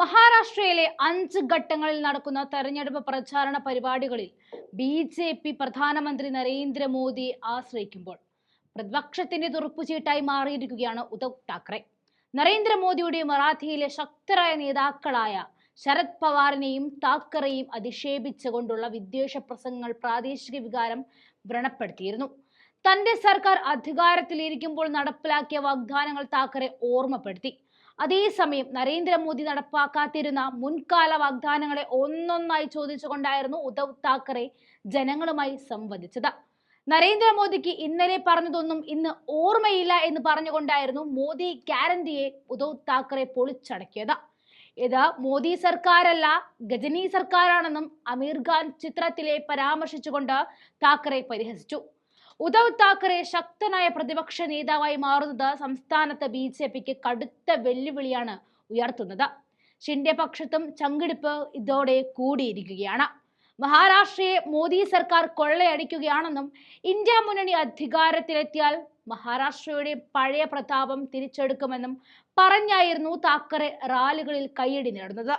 മഹാരാഷ്ട്രയിലെ അഞ്ച് ഘട്ടങ്ങളിൽ നടക്കുന്ന തെരഞ്ഞെടുപ്പ് പ്രചാരണ പരിപാടികളിൽ ബി ജെ പി പ്രധാനമന്ത്രി നരേന്ദ്രമോദിയെ ആശ്രയിക്കുമ്പോൾ പ്രതിപക്ഷത്തിന്റെ തുറപ്പുചീട്ടായി മാറിയിരിക്കുകയാണ് ഉദ്ധവ് താക്കറെ. നരേന്ദ്രമോദിയുടെ മറാഠിയിലെ ശക്തരായ നേതാക്കളായ ശരത് പവാറിനെയും താക്കറെയും അധിക്ഷേപിച്ചുകൊണ്ടുള്ള വിദ്വേഷ പ്രസംഗങ്ങൾ പ്രാദേശിക വികാരം വ്രണപ്പെടുത്തിയിരുന്നു. തന്റെ സർക്കാർ അധികാരത്തിലിരിക്കുമ്പോൾ നടപ്പിലാക്കിയ വാഗ്ദാനങ്ങൾ താക്കറെ ഓർമ്മപ്പെടുത്തി. അതേസമയം നരേന്ദ്രമോദി നടപ്പാക്കാത്തിരുന്ന മുൻകാല വാഗ്ദാനങ്ങളെ ഒന്നൊന്നായി ചോദിച്ചുകൊണ്ടായിരുന്നു ഉദ്ധവ് താക്കറെ ജനങ്ങളുമായി സംവദിച്ചത്. നരേന്ദ്രമോദിക്ക് ഇന്നലെ പറഞ്ഞതൊന്നും ഇന്ന് ഓർമ്മയില്ല എന്ന് പറഞ്ഞുകൊണ്ടായിരുന്നു മോദി ഗ്യാരണ്ടിയെ ഉദ്ധവ് താക്കറെ പൊളിച്ചടക്കിയത്. ഇത് മോദി സർക്കാരല്ല ഗജനി സർക്കാരാണെന്നും അമീർ ഖാൻ ചിത്രത്തിലെ പരാമർശിച്ചുകൊണ്ട് താക്കറെ പരിഹസിച്ചു. ഉദ്ധവ് താക്കറെ ശക്തനായ പ്രതിപക്ഷ നേതാവായി മാറുന്നത് സംസ്ഥാനത്ത് ബി ജെ പിക്ക് കടുത്ത വെല്ലുവിളിയാണ് ഉയർത്തുന്നത്. ഷിൻഡെ പക്ഷത്തും ചങ്കിടിപ്പ് ഇതോടെ കൂടിയിരിക്കുകയാണ്. മഹാരാഷ്ട്രയെ മോദി സർക്കാർ കൊള്ളയടിക്കുകയാണെന്നും ഇന്ത്യ മുന്നണി അധികാരത്തിലെത്തിയാൽ മഹാരാഷ്ട്രയുടെ പഴയ പ്രതാപം തിരിച്ചെടുക്കുമെന്നും പറഞ്ഞായിരുന്നു താക്കറെ റാലികളിൽ കൈയടി നേടുന്നത്.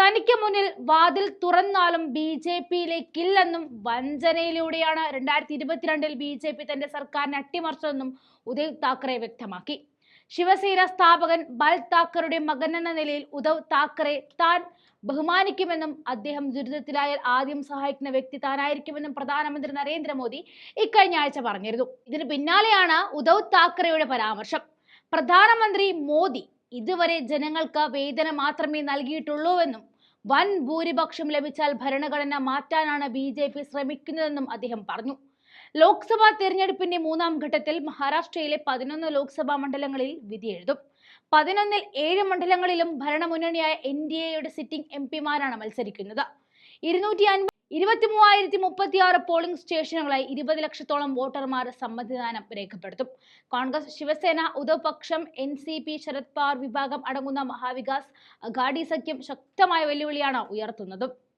തനിക്ക് മുന്നിൽ വാതിൽ തുറന്നാലും ബി ജെ പിയിലേക്കില്ലെന്നും വഞ്ചനയിലൂടെയാണ് രണ്ടായിരത്തി ഇരുപത്തിരണ്ടിൽ ബി ജെ പി തന്റെ സർക്കാരിനെ അട്ടിമറിച്ചതെന്നും ഉദ്ധവ് താക്കറെ വ്യക്തമാക്കി. ശിവസേന സ്ഥാപകൻ ബൽ താക്കറുടെ മകൻ എന്ന നിലയിൽ ഉദ്ധവ് താക്കറെ താൻ ബഹുമാനിക്കുമെന്നും അദ്ദേഹം ദുരിതത്തിലായാൽ ആദ്യം സഹായിക്കുന്ന വ്യക്തി താനായിരിക്കുമെന്നും പ്രധാനമന്ത്രി നരേന്ദ്രമോദി ഇക്കഴിഞ്ഞ ആഴ്ച പറഞ്ഞിരുന്നു. ഇതിന് പിന്നാലെയാണ് ഉദ്ധവ് താക്കറെയുടെ പരാമർശം. പ്രധാനമന്ത്രി മോദി ഇതുവരെ ജനങ്ങൾക്ക് വേദന മാത്രമേ നൽകിയിട്ടുള്ളൂവെന്നും വൻ ഭൂരിപക്ഷം ലഭിച്ചാൽ ഭരണഘടന മാറ്റാനാണ് ബി ജെ പി ശ്രമിക്കുന്നതെന്നും അദ്ദേഹം പറഞ്ഞു. ലോക്സഭാ തെരഞ്ഞെടുപ്പിന്റെ മൂന്നാം ഘട്ടത്തിൽ മഹാരാഷ്ട്രയിലെ പതിനൊന്ന് ലോക്സഭാ മണ്ഡലങ്ങളിൽ വിധിയെഴുതും പതിനൊന്നിൽ ഏഴ് മണ്ഡലങ്ങളിലും ഭരണമുന്നണിയായ എൻ ഡി എയുടെ സിറ്റിംഗ് എം പിമാരാണ് മത്സരിക്കുന്നത്. ഇരുന്നൂറ്റി ഇരുപത്തി മൂവായിരത്തി മുപ്പത്തി ആറ് പോളിംഗ് സ്റ്റേഷനുകളായി ഇരുപത് ലക്ഷത്തോളം വോട്ടർമാർ സമ്മതിദാനം രേഖപ്പെടുത്തും. കോൺഗ്രസ് ശിവസേന ഉദപക്ഷം പക്ഷം N C P Sharad Pawar വിഭാഗം അടങ്ങുന്ന മഹാവികാസ് അഘാടി സഖ്യം ശക്തമായ വെല്ലുവിളിയാണ് ഉയർത്തുന്നത്.